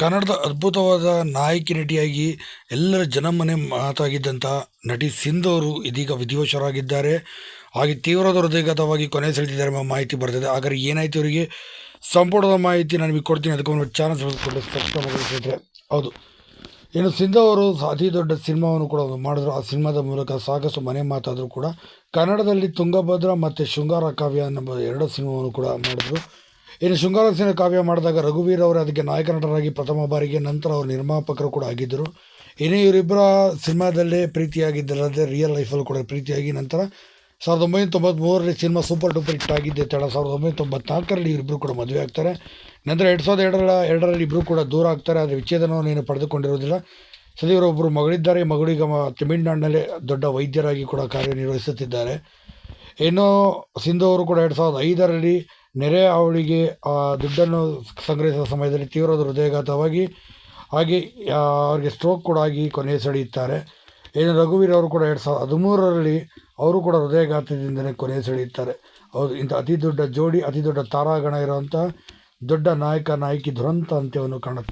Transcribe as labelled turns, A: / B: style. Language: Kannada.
A: ಕನ್ನಡದ ಅದ್ಭುತವಾದ ನಾಯಕಿ ನಟಿಯಾಗಿ ಎಲ್ಲರ ಜನಮನೆ ಮಾತಾಗಿದ್ದಂಥ ನಟಿ ಸಿಂಧು ಅವರು ಇದೀಗ ವಿಧಿವಶರಾಗಿದ್ದಾರೆ ಹಾಗೆ ತೀವ್ರ ಹೃದಯಗತವಾಗಿ ಕೊನೆ ಸೆಳೆದಿದ್ದಾರೆ ಎಂಬ ಮಾಹಿತಿ ಬರ್ತದೆ. ಹಾಗಾದ್ರೆ ಏನಾಯಿತು ಅವರಿಗೆ ಸಂಪುಟದ ಮಾಹಿತಿ ನಾನು ನಿಮಗೆ ಕೊಡ್ತೀನಿ. ಅದಕ್ಕೆ ಒಂದು ಚಾನಲ್ ಸಬ್ಸ್ಕ್ರೈಬ್ ಸ್ನೇಹಿತರೆ. ಹೌದು. ಇನ್ನು ಸಿಂಧು ಅವರು ಅತಿ ದೊಡ್ಡ ಸಿನಿಮಾವನ್ನು ಕೂಡ ಮಾಡಿದ್ರು. ಆ ಸಿನಿಮಾದ ಮೂಲಕ ಸಾಕಷ್ಟು ಮನೆ ಮಾತಾದರೂ ಕೂಡ ಕನ್ನಡದಲ್ಲಿ ತುಂಗಭದ್ರ ಮತ್ತು ಶೃಂಗಾರ ಕಾವ್ಯ ಅನ್ನೋ ಎರಡು ಸಿನಿಮಾವನ್ನು ಕೂಡ ಮಾಡಿದ್ರು. ಇನ್ನು ಶೃಂಗಾರಸಿನ ಕಾವ್ಯ ಮಾಡಿದಾಗ ರಘುವೀರ್ ಅವರು ಅದಕ್ಕೆ ನಾಯಕ ನಟರಾಗಿ ಪ್ರಥಮ ಬಾರಿಗೆ, ನಂತರ ಅವರು ನಿರ್ಮಾಪಕರು ಕೂಡ ಆಗಿದ್ದರು. ಇನ್ನು ಇವರಿಬ್ಬರ ಸಿನಿಮಾದಲ್ಲೇ ಪ್ರೀತಿಯಾಗಿದ್ದರಲ್ಲದೆ ರಿಯಲ್ ಲೈಫಲ್ಲಿ ಕೂಡ ಪ್ರೀತಿಯಾಗಿ ನಂತರ ಸಾವಿರದ ಒಂಬೈನೂರ ತೊಂಬತ್ತ್ಮೂರರಲ್ಲಿ ಸಿನಿಮಾ ಸೂಪರ್ ಡೂಪರ್ ಹಿಟ್ ಆಗಿದ್ದೆ ತಡ ಸಾವಿರದ ಒಂಬೈನೂರ ತೊಂಬತ್ನಾಲ್ಕರಲ್ಲಿ ಇವರಿಬ್ಬರು ಕೂಡ ಮದುವೆ ಆಗ್ತಾರೆ. ನಂತರ ಎರಡು ಸಾವಿರದ ಎರಡರ, ಎರಡರಲ್ಲಿ ಇಬ್ಬರು ಕೂಡ ದೂರ ಆಗ್ತಾರೆ, ಆದರೆ ವಿಚ್ಛೇದನವನ್ನು ಏನು ಪಡೆದುಕೊಂಡಿರೋದಿಲ್ಲ ಸದ್ಯ ಇವರೊಬ್ಬರು ಮಗಳಿದ್ದಾರೆ, ಮಗಳಿಗೆ ತಮಿಳುನಾಡಿನಲ್ಲಿ ದೊಡ್ಡ ವೈದ್ಯರಾಗಿ ಕೂಡ ಕಾರ್ಯನಿರ್ವಹಿಸುತ್ತಿದ್ದಾರೆ. ಇನ್ನು ಸಿಂಧು ಅವರು ಕೂಡ ಎರಡು ಸಾವಿರದ ಐದರಲ್ಲಿ ನೆರೆ ಅವಳಿಗೆ ಆ, ದುಡ್ಡನ್ನು ಸಂಗ್ರಹಿಸುವ ಸಮಯದಲ್ಲಿ ತೀವ್ರ ಹೃದಯಾಘಾತವಾಗಿ ಹಾಗೆ ಅವರಿಗೆ ಸ್ಟ್ರೋಕ್ ಕೂಡ ಆಗಿ ಕೊನೆ ಸೆಳೆಯುತ್ತಾರೆ ಏನು ರಘುವೀರ್ ಅವರು ಕೂಡ ಎರಡು ಸಾವಿರದ ಹದಿಮೂರರಲ್ಲಿ ಅವರು ಕೂಡ ಹೃದಯಾಘಾತದಿಂದಲೇ ಕೊನೆಯ ಸೆಳೆಯುತ್ತಾರೆ ಹೌದು ಇಂಥ ಅತಿ ದೊಡ್ಡ ಜೋಡಿ ಅತಿ ದೊಡ್ಡ ತಾರಾಗಣ ಇರುವಂಥ ದೊಡ್ಡ ನಾಯಕ ನಾಯಕಿ ದುರಂತ ಅಂತ್ಯವನ್ನು ಕಾಣುತ್ತಾರೆ